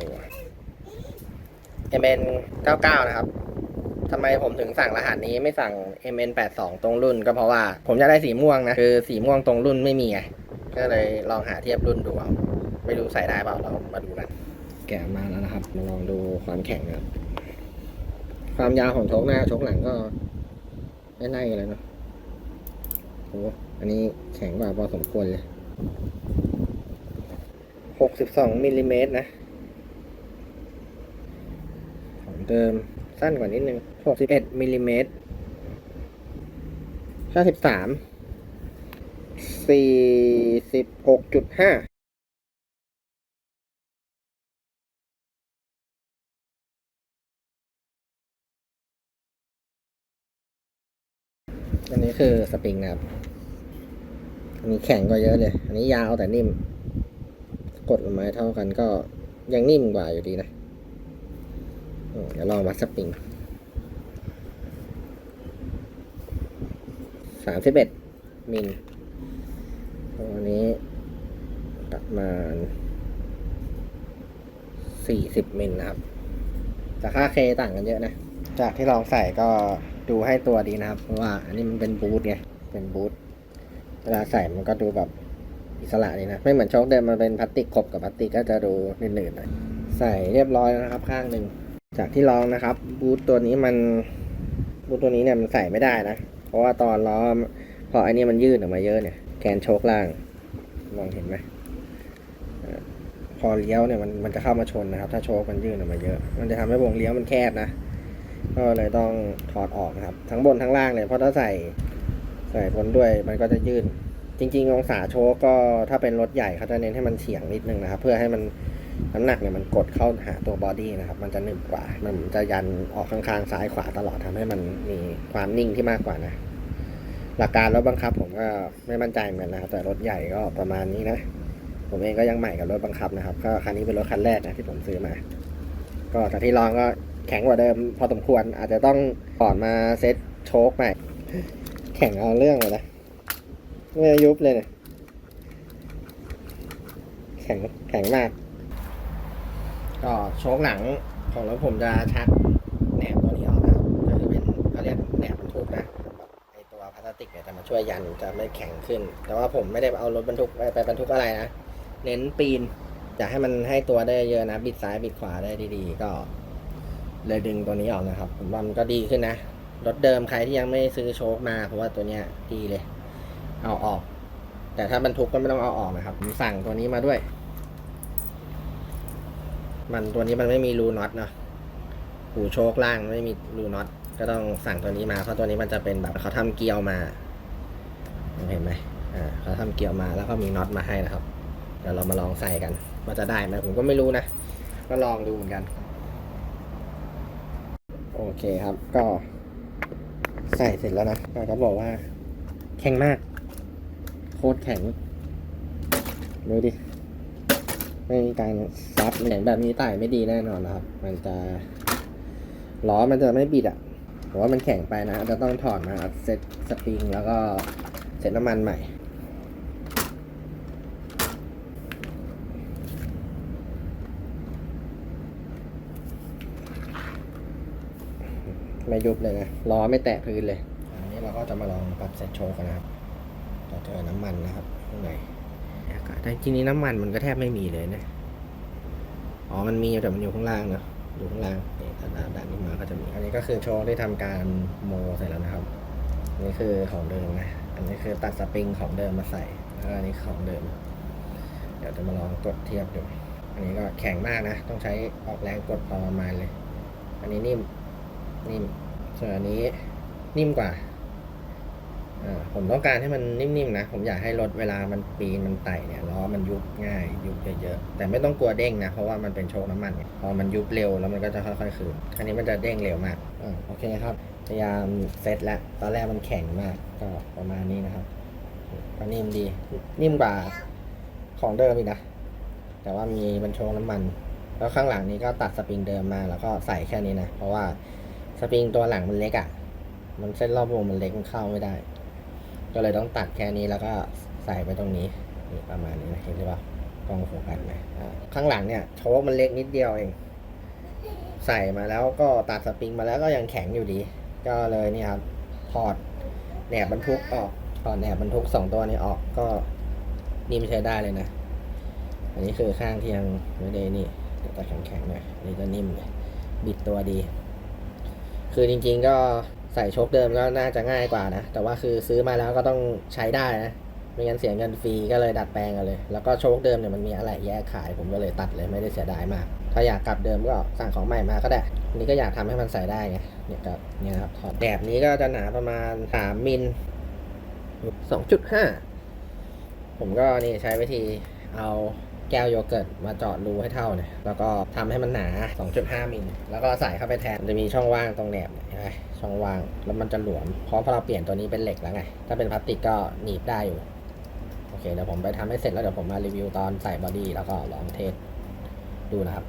ดู MN 99นะครับทำไมผมถึงสั่งรหัสนี้ไม่สั่ง MN 82 ตรงรุ่น ก็เพราะว่าผมจะได้สีม่วงนะ คือสีม่วงตรงรุ่นไม่มีไงก็เลยลองหาเทียบรุ่นดูเอาไม่รู้ใส่ได้เปล่าเรามาดูกันแกะมาแล้วนะครับ มาลองดูความแข็งนะครับ ความยาวของโชคหน้าโชคหลังก็ไม่ไล่กันเลยเนาะโอ้อันนี้แข็งกว่าพอสมควรเลยหกสิบสองมิลลิเมตรนะ ของ เดิมสั้นกว่านิดนึงหกสิบเอ็ดมิลลิเมตรห้าสิบสามสี่สิบหกจุดห้าอันนี้คือสปริงครับ อันนี้แข็งกว่าเยอะเลย อันนี้ยาวแต่นิ่ม กดลงมาให้เท่ากันก็ยังนิ่มกว่าอยู่ดีนะ เดี๋ยวลองวัดสปริงสามสิบเอ็ดมิลตัวนี้ ประมาณสี่สิบมิลนะครับ แต่ค่าเคต่างกันเยอะนะ จากที่ลองใส่ก็ดูให้ตัวดีนะครับ เพราะว่าอันนี้มันเป็นบูทไง เป็นบูทเวลาใส่มันก็ดูแบบอิสระดีนะ ไม่เหมือนโชคเดิมมันเป็นพลาสติกขบกับพลาสติกก็จะดูหนืดๆหน่อยใส่เรียบร้อยแล้วนะครับ ข้างหนึ่ง จากที่ลองนะครับ บูทตัวนี้มันบูทตัวนี้เนี่ยมันใส่ไม่ได้นะ เพราะว่าตอนล้อพอไอ้นี่มันยืดออกมาเยอะเนี่ยแกนโชคล่าง มองเห็นไหมพอเลี้ยวเนี่ยมันมันจะเข้ามาชนนะครับ ถ้าโชคมันยืดออกมาเยอะ มันจะทำให้วงเลี้ยวมันแคบนะก็เลยต้องถอดออกนะครับ ทั้งบนทั้งล่างเลยเพราะถ้าใส่ใส่บนด้วยมันก็จะยืดจริง ๆ องศาโชคก็ถ้าเป็นรถใหญ่เขาจะเน้นให้มันเฉียงนิดนึงนะครับ เพื่อให้มัน น้ำหนักเนี่ยมันกดเข้าหาตัวบอดี้นะครับ มันจะหนึบกว่า มันจะยันออกข้างๆซ้ายขวาตลอดทำให้มันมีความนิ่งที่มากกว่านะ หลักการรถบังคับผมก็ไม่มั่นใจเหมือนกันนะครับ แต่รถใหญ่ก็ประมาณนี้นะ ผมเองก็ยังใหม่กับรถบังคับนะครับ ก็คันนี้เป็นรถคันแรกนะที่ผมซื้อมา ก็จากที่ลองก็แข็งกว่าเดิม พอสมควร อาจจะต้องก่อนมาเซ็ตโชคใหม่ แข็งเอาเรื่องเลยนะ ไม่ยุบเลยเนี่ยแข็งแข็งมาก ก็โชคหลังของรถผมจะชักแหนบตัวนี้ออกนะก็คือเป็นเขาเรียกแหนบบรรทุกนะไอตัวพลาสติกเนี่ยจะมาช่วยยันจะไม่แข็งขึ้น แต่ว่าผมไม่ได้เอารถบรรทุกไปไปบรรทุกอะไรนะ เน้นปีนอยากให้มันให้ตัวได้เยอะนะ บิดซ้ายบิดขวาได้ดีๆ ก็เลยดึงตัวนี้ออกนะครับ ผมว่ามันก็ดีขึ้นนะ รถเดิมใครที่ยังไม่ซื้อโชคมาเพราะว่าตัวเนี้ยดีเลย เอาออก แต่ถ้าบรรทุกก็ไม่ต้องเอาออกนะครับผมสั่งตัวนี้มาด้วย มันตัวนี้มันไม่มีรูน็อตเนาะหูโชคล่างไม่มีรูน็อต ก็ต้องสั่งตัวนี้มาเพราะตัวนี้มันจะเป็นแบบเขาทำเกลียวมาเห็นไหมอ่าเขาทำเกลียวมาแล้วก็มีน็อตมาให้นะครับเดี๋ยวเรามาลองใส่กันว่าจะได้ไหมผมก็ไม่รู้นะ ก็ลองดูเหมือนกัน โอเคครับก็ใส่เสร็จแล้วนะก็บอกว่า แข็งมาก โคตรแข็งดูดิ ไม่มีการซับแข็งแบบนี้ไต่ไม่ดีแน่นอนนะครับ มันจะล้อมันจะไม่บิดอะผมว่ามันแข็งไปนะจะต้องถอดมาเซ็ตสปริงแล้วก็เซ็ตน้ำมันใหม่ไม่ยุบเลยนะล้อไม่แตะพื้นเลย อันนี้เราก็จะมาลองปรับเซ็ตโชว์กันนะครับจะเจอน้ำมันนะครับข้างใน แต่จริงๆนี้น้ำมันมันก็แทบไม่มีเลยนะ อ๋อ มันมีแต่มันอยู่ข้างล่างเนอะอยู่ข้างล่างนี่ถ้าด้านด้านนี้มาก็จะมี อันนี้ก็คือโชว์ที่ทำการโมเสร็จแล้วนะครับอันนี่คือของเดิมนะ อันนี้คือตัดสปริงของเดิมมาใส่ แล้วอันนี้ของเดิม เดี๋ยวจะมาลองกดเทียบดู อันนี้ก็แข็งมากนะ ต้องใช้ออกแรงกดพอประมาณเลย อันนี้นิ่ม นิ่ม ส่วนอันนี้นิ่มกว่า ผมต้องการให้มันนิ่มๆนะ ผมอยากให้รถเวลามันปีนมันไต่เนี่ยล้อมันยุบง่าย ยุบเยอะๆแต่ไม่ต้องกลัวเด้งนะ เพราะว่ามันเป็นโชคน้ำมันเนี่ยพอมันยุบเร็วแล้วมันก็จะค่อยๆคืนอันนี้มันจะเด้งเร็วมากอโอเคครับพยายามเซตแล้วตอนแรกมันแข็งมากก็ประมาณนี้นะครับก็นิ่มดีนิ่มกว่าของเดิมอีกนะ แต่ว่ามีบรรโชคน้ำมัน แล้วข้างหลังนี้ก็ตัดสปริงเดิมมาแล้วก็ใส่แค่นี้นะ เพราะว่าสปริงตัวหลังมันเล็กอะ่ะ มันเส้นรอบวงมันเล็กมันเข้าไม่ได้ ก็เลยต้องตัดแค่นี้แล้วก็ใส่ไปตรงนี้นี่ประมาณนี้นะเห็นหรือเปล่ากล้องโฟกัสไหมข้างหลังเนี่ยโชคมันเล็กนิดเดียวเอง ใส่มาแล้วก็ตัดสปริงมาแล้วก็ยังแข็งอยู่ดี ก็เลยนี่ครับถอดแหนบบรรทุกออกถอดแหนบบรรทุกสองตัวนี้ออกก็นิ่มใช้ได้เลยนะ อันนี้คือข้างที่ยังไม่ได้นี่เดี๋ยวจะแข็งๆหน่อยนนี้จะนิ่มเลยบิดตัวดี คือจริงๆก็ ใส่โชคเดิมก็น่าจะง่ายกว่านะ แต่ว่าคือซื้อมาแล้วก็ต้องใช้ได้นะ ไม่งั้นเสียเงินฟรีก็เลยดัดแปลงกันเลย แล้วก็โชคเดิมเนี่ยมันมีอะไรแยกขายผมก็เลยตัดเลยไม่ได้เสียดายมาก ถ้าอยากกลับเดิมก็สั่งของใหม่มาก็ได้อันนี้ก็อยากทำให้มันใส่ได้ไงเนี่ยครับเนี่ยครับถอดแบบนี้ก็จะหนาประมาณ3มิล2.5ผมก็นี่ใช้วิธีเอาแก้วโยเกิร์ตมาเจาะรูให้เท่าเนี่ย แล้วก็ทำให้มันหนา 2.5 มิล แล้วก็ใส่เข้าไปแทน จะมีช่องว่างตรงแหนบเนี่ยเห็นไหม ช่องว่างแล้วมันจะหลวมเพราะพอเราเปลี่ยนตัวนี้เป็นเหล็กแล้วไง ถ้าเป็นพลาสติกก็หนีบได้อยู่ โอเคเดี๋ยวผมไปทำให้เสร็จแล้วเดี๋ยวผมมารีวิวตอนใส่บอดี้แล้วก็ลองเทสดูนะครับ